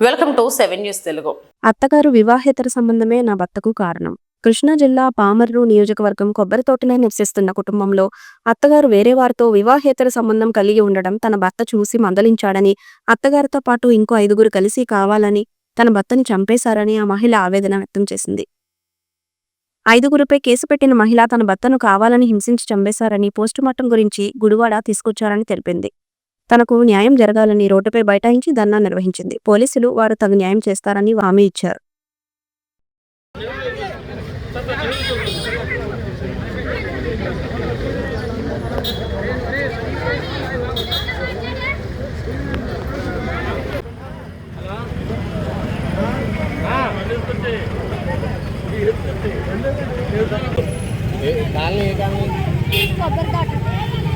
Welcome to seven news Telugu. అత్తగారు వివాహేతర సంబంధమే నా భర్తకు కారణం. కృష్ణా జిల్లా పామర్రు నియోజకవర్గం కొబ్బరితోటలో నివసిస్తున్న కుటుంబంలో అత్తగారు వేరే వారితో వివాహేతర సంబంధం కలిగి ఉండడం తన భర్త చూసి మందలించాడని అత్తగారితో పాటు ఇంకో ఐదుగురు కలిసి కావాలని తన భర్తని చంపేశారని ఆ మహిళ ఆవేదన వ్యక్తం చేసింది. ఐదుగురుపై కేసు పెట్టిన మహిళ తన భర్తను కావాలని హింసించి చంపేశారని పోస్టుమార్టం గురించి గుడివాడ తీసుకొచ్చారని తెలిపింది. తనకు న్యాయం జరగాలని రోడ్డుపై బైఠాయించి ధర్నా నిర్వహించింది. పోలీసులు వారు తగు న్యాయం చేస్తారని హామీ ఇచ్చారు.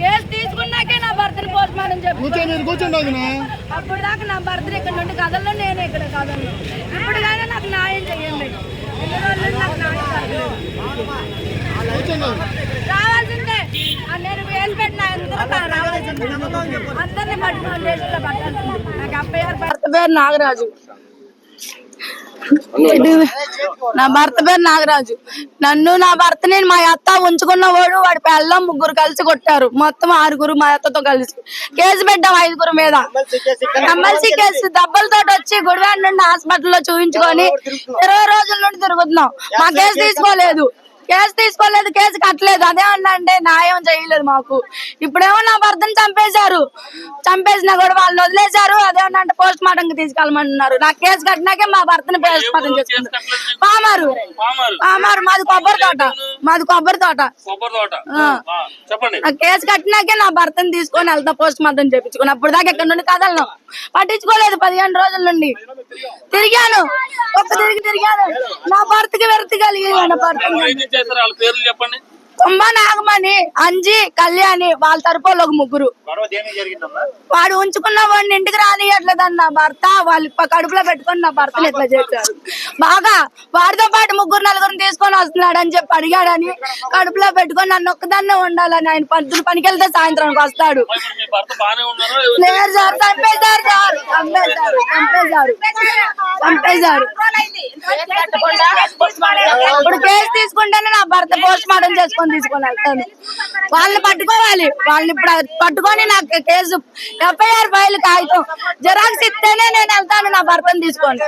కేసు తీసుకున్నాకే నా భర్తని పోస్ట్ మార్టం చెప్పు కూర్చో మీరు కూర్చోండి వదినా. అప్పుడు దాకా నా భర్తని ఇక్కడ నుండి కదల్లో నేను ఇక్కడ కదలను. ఇప్పుడు కానీ నాకు న్యాయం చేయండి నాకు న్యాయం. రావాల్సిందే. ఆ నేను వేలు పెట్టిన అందరినీ పట్టాల్సిందే నాకు భర్త పేరు నాగరాజు. నా భర్త పేరు నాగరాజు. నన్ను నా భర్తని మా అత్త ఉంచుకున్న వాడు వాడి పిల్లం ముగ్గురు కలిసి కొట్టారు. మొత్తం ఆరుగురు మా అత్తతో కలిసి. కేసు పెట్టాం ఐదుగురు మీద. ఎమ్మెల్సీ కేసు దెబ్బలతో వచ్చి గుడివాడ నుండి హాస్పిటల్లో చూపించుకొని ఇరవై రోజుల నుండి తిరుగుతున్నాం. మా కేసు తీసుకోలేదు. కేసు తీసుకోలేదు కేసు కట్టలేదు. అదే అంటే న్యాయం చేయలేదు మాకు. ఇప్పుడేమో నా భర్తను చంపేశారు. చంపేసినా కూడా వాళ్ళు వదిలేశారు. అదేమన్నా అంటే పోస్ట్ మార్టం కి తీసుకెళ్ళమంటున్నారు నా కేసు కట్టినాకే మా భర్తని పోస్ట్ మార్టం చేసుకుంటారు పామారు. పామారు. మాది కొబ్బరి తోట. మాది కొబ్బరి తోట. చెప్పండి. నా కేసు కట్టినాకే నా భర్తను తీసుకొని వెళ్తా పోస్ట్ మార్టం చేపించుకుని. అప్పుడు దాకా ఇక్కడ నుండి కదలను? పట్టించుకోలేదు పదిహేను రోజుల నుండి. తిరిగాను. ఒక్క తిరిగి తిరిగాను. నా భర్తకి వెరతి కలిగి నా పేర్లు చెప్పండి. తుమ్మ నాగమణి అంజి కళ్యాణి వాళ్ళ తరపులో ఒక ముగ్గురు. వాడు ఉంచుకున్న వాడిని ఇంటికి రానియట్లేదని నా భర్త వాళ్ళు కడుపులో పెట్టుకొని నా భర్తను ఇట్లా చేశారు? బాగా వాడితో పాటు ముగ్గురు నలుగురిని తీసుకొని వస్తున్నాడు అని చెప్పి అడిగాడని కడుపులో పెట్టుకొని నన్ను ఒక్కదాన్నే ఉండాలని ఆయన పద్దులు పనికి వెళ్తే సాయంత్రానికి వస్తాడు. ఇప్పుడు మీ భర్త బానే ఉన్నారా లేరు సార్ చంపేశారు సార్ చంపేశారు చంపేశారు చంపేశారు. తీసుకుంటేనే నా భర్త పోస్ట్ మార్టం చేసుకొని తీసుకొని వెళ్తాను. వాళ్ళని పట్టుకోవాలి. వాళ్ళని ఇప్పుడు పట్టుకొని నాకు కేసు ఎఫ్ఐఆర్ ఫైల్ కాగితం జెరాక్స్ ఇస్తేనే నేను వెళ్తాను నా భర్తను తీసుకొని.